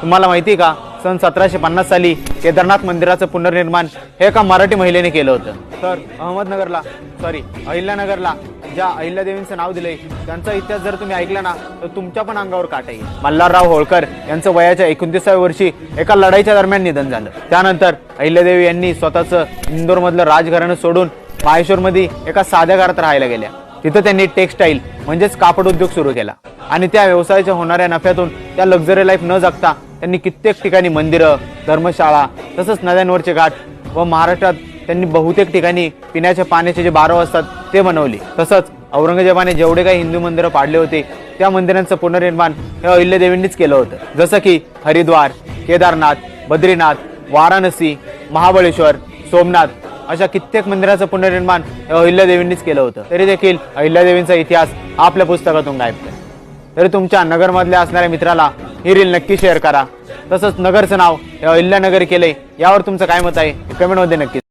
तुम्हाला माहिती आहे का? सन सतराशे पन्नास साली केदारनाथ मंदिराचं पुनर्निर्माण हे एका मराठी महिलेने केलं होतं. तर अहमदनगरला सॉरी अहिल्यानगरला ज्या अहिल्यादेवींचं नाव दिलंय त्यांचा इतिहास जर तुम्ही ऐकला ना तर तुमच्या पण अंगावर काटा येईल मल्हारराव होळकर यांचं वयाच्या एकोणतीसाव्या वर्षी एका लढाईच्या दरम्यान निधन झालं. त्यानंतर अहिल्यादेवी यांनी स्वतःचं इंदोरमधलं राजघराणं सोडून माहेश्वरमध्ये एका साध्या घरात राहायला गेल्या. तिथं त्यांनी टेक्सटाईल म्हणजेच कापड उद्योग सुरू केला. आणि त्या व्यवसायाच्या होणाऱ्या नफ्यातून त्या लक्झरी लाईफ न जगता त्यांनी कित्येक ठिकाणी मंदिरं धर्मशाळा तसंच नद्यांवरचे घाट व महाराष्ट्रात त्यांनी बहुतेक ठिकाणी पिण्याच्या पाण्याचे जे बारव असतात ते बनवले. तसंच औरंगजेबाने जेवढे काही हिंदू मंदिरं पाडले होते त्या मंदिरांचं पुनर्निर्माण हे अहिल्यादेवींनीच केलं होतं. जसं की हरिद्वार केदारनाथ बद्रीनाथ वाराणसी महाबळेश्वर सोमनाथ अशा कित्येक मंदिराचं पुनर्निर्माण हे अहिल्यादेवींनीच केलं होतं. तरी देखील अहिल्यादेवींचा इतिहास आपल्या पुस्तकातून गायब तरी तुमच्या नगरमधल्या असणाऱ्या मित्राला ही रील नक्की शेअर करा. तसंच नगरचं नाव इल्ल्यानगर अहिल्यानगर केलंय यावर तुमचं काय मत आहे? कमेंटमध्ये नक्की